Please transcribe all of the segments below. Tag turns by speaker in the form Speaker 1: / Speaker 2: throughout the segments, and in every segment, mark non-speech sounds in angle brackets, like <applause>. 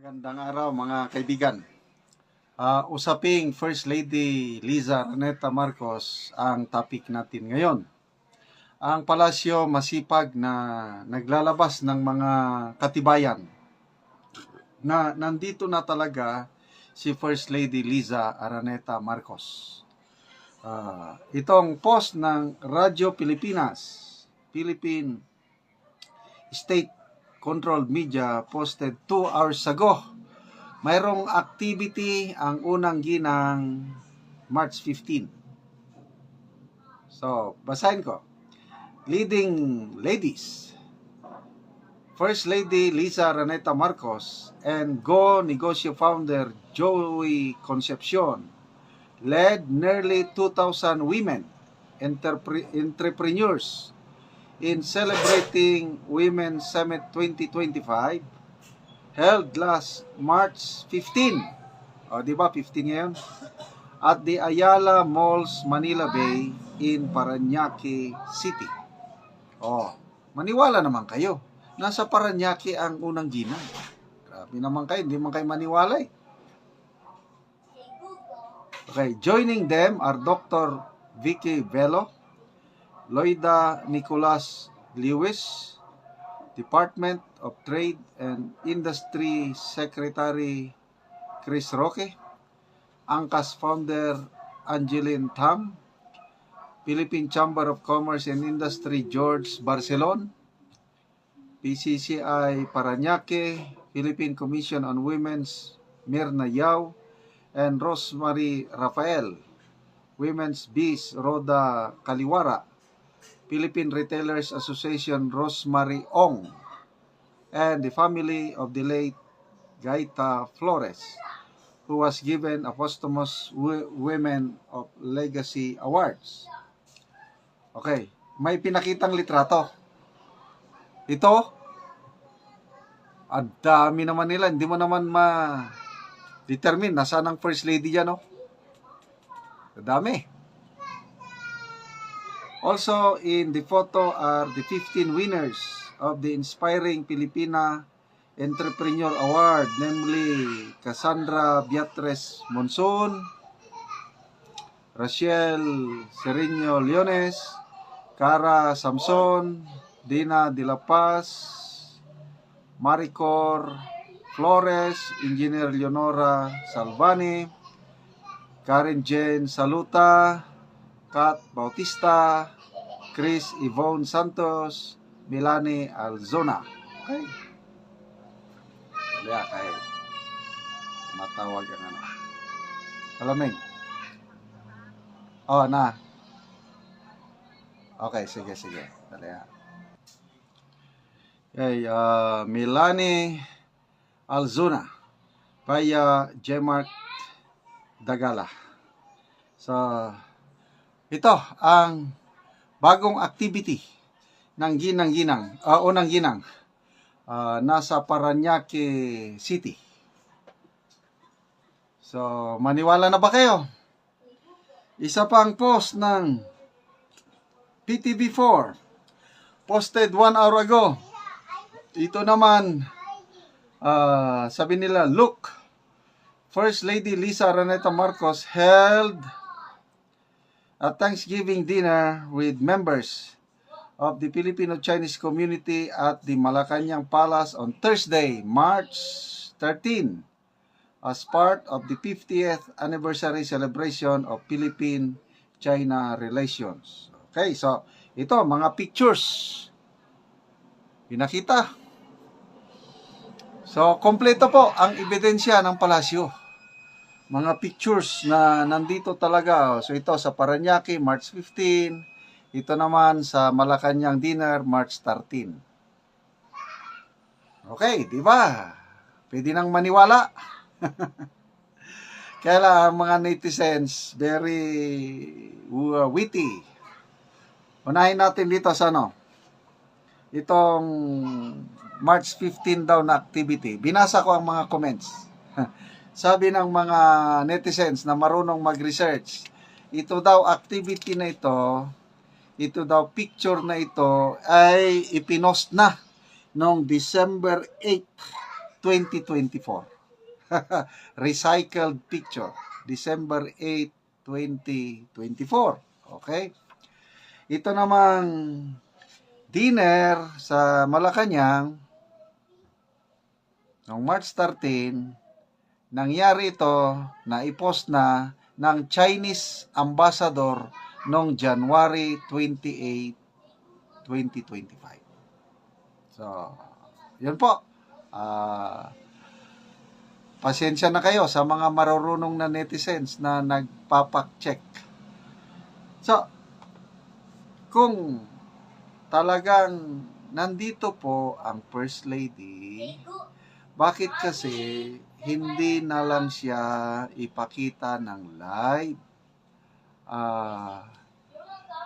Speaker 1: Magandang araw mga kaibigan. Ah, usaping First Lady Liza Raneta Marcos ang topic natin ngayon. Ang palasyo masipag na naglalabas ng mga katibayan na nandito na talaga si First Lady Liza Araneta Marcos. Ah, itong post ng Radyo Pilipinas, Philippine State Controlled Media posted 2 hours ago. Mayroong activity ang unang ginang March 15. So, basahin ko. Leading ladies. First Lady Lisa Raneta Marcos and Go Negosyo founder Joey Concepcion led nearly 2,000 women entrepre- entrepreneurs in celebrating Women's Summit 2025 held last March 15. O, di ba 15 ngayon? At the Ayala Malls, Manila Bay in Paranaque City. O, maniwala naman kayo. Nasa Paranaque ang unang ginang. Grabe naman kayo, hindi man kayo maniwala eh. Okay, joining them are Dr. Vicky Velo, Loida Nicolas Lewis, Department of Trade and Industry Secretary Chris Roque, Angkas founder Angeline Tam, Philippine Chamber of Commerce and Industry George Barcelon, PCCI Paranaque, Philippine Commission on Women's Mirna Yao, and Rosemary Rafael, Women's Bees Roda Kaliwara, Philippine Retailers Association Rosemary Ong, and the family of the late Gaita Flores, who was given a posthumous Wo- Women of Legacy Awards. Okay, may pinakitang litrato. Ito, ang dami naman nila, hindi mo naman ma determine nasaan ang first lady dyan, no? Ang dami. Also, in the photo are the 15 winners of the Inspiring Filipina Entrepreneur Award, namely Cassandra Beatriz Monson, Rachel Sereno Leones, Cara Samson, Dina De La Paz, Maricor Flores, Engineer Leonora Salvani, Karen Jane Saluta, Kat Bautista, Chris Yvonne Santos, Milani Alzona. Okay. Kaya kay matawag ang ano. Kalamig. Oh, na. Okay, sige, sige. Dali ha. Okay, uh, Milani Alzuna via Jemark Dagala. So, ito ang bagong activity ng ginang-ginang, uh, unang ginang, uh, nasa Paranaque City. So, maniwala na ba kayo? Isa pang post ng PTV4 posted one hour ago. Ito naman, ah, sabi nila, look, First Lady Lisa Raneta Marcos held a Thanksgiving dinner with members of the Filipino-Chinese community at the Malacanang Palace on Thursday, March 13, as part of the 50th anniversary celebration of Philippine-China relations. Okay, so ito, mga pictures. Pinakita. So, kompleto po ang ebidensya ng palasyo. Mga pictures na nandito talaga. So, ito sa Paranaque, March 15. Ito naman sa Malacanang Dinner, March 13. Okay, di ba? Pwede nang maniwala. <laughs> Kaya ang mga netizens, very uh, witty. Unahin natin dito sa ano. Itong March 15 daw na activity. Binasa ko ang mga comments. <laughs> Sabi ng mga netizens na marunong mag-research, ito daw activity na ito, ito daw picture na ito ay ipinost na noong December 8 2024. <laughs> Recycled picture. December 8, 2024. Okay? Ito namang dinner sa Malacanang noong March 13, nangyari ito na ipost na ng Chinese ambassador noong January 28, 2025. So, yun po. Ah, pasensya na kayo sa mga marurunong na netizens na nagpapak-check. So, kung talagang nandito po ang First Lady, bakit kasi hindi na lang siya ipakita ng live? Ah,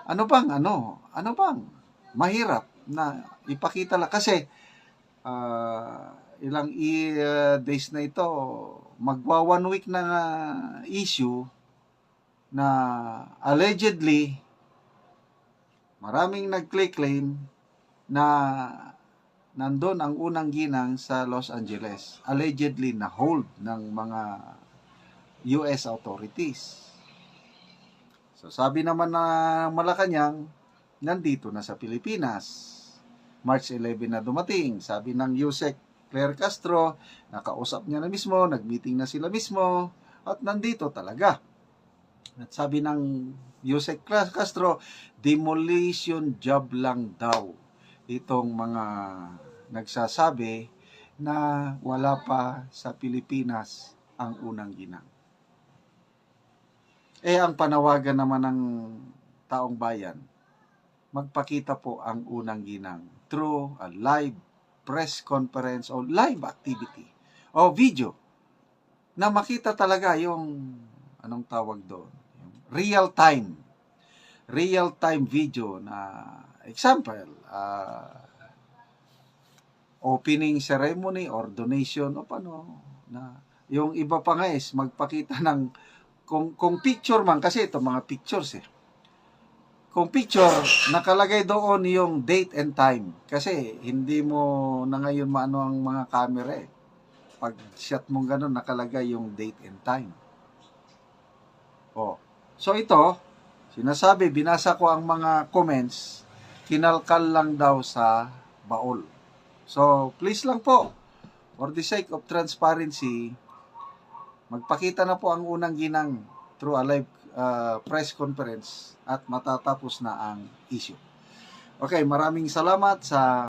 Speaker 1: ano bang ano? Ano bang mahirap na ipakita lang kasi ah, ilang ah, days na ito magwa one week na issue na allegedly maraming nag-claim na nandun ang unang ginang sa Los Angeles. Allegedly na hold ng mga US authorities. So sabi naman na Malacanang, nandito na sa Pilipinas. March 11 na dumating. Sabi ng Yusek Claire Castro, nakausap niya na mismo, nagmeeting na sila mismo, at nandito talaga. At sabi ng Yusek Castro, demolition job lang daw itong mga nagsasabi na wala pa sa Pilipinas ang unang ginang. Eh, ang panawagan naman ng taong bayan, magpakita po ang unang ginang through a live press conference o live activity o video na makita talaga yung anong tawag doon real time real time video na example ah, opening ceremony or donation o paano na yung iba pa nga is magpakita ng kung kung picture man kasi ito mga pictures eh kung picture, nakalagay doon yung date and time. Kasi hindi mo na ngayon maano ang mga camera eh. Pag shot mo ganun, nakalagay yung date and time. Oh. So ito, sinasabi, binasa ko ang mga comments, kinalkal lang daw sa baol. So, please lang po, for the sake of transparency, magpakita na po ang unang ginang through a live uh, press conference at matatapos na ang issue. Okay, maraming salamat sa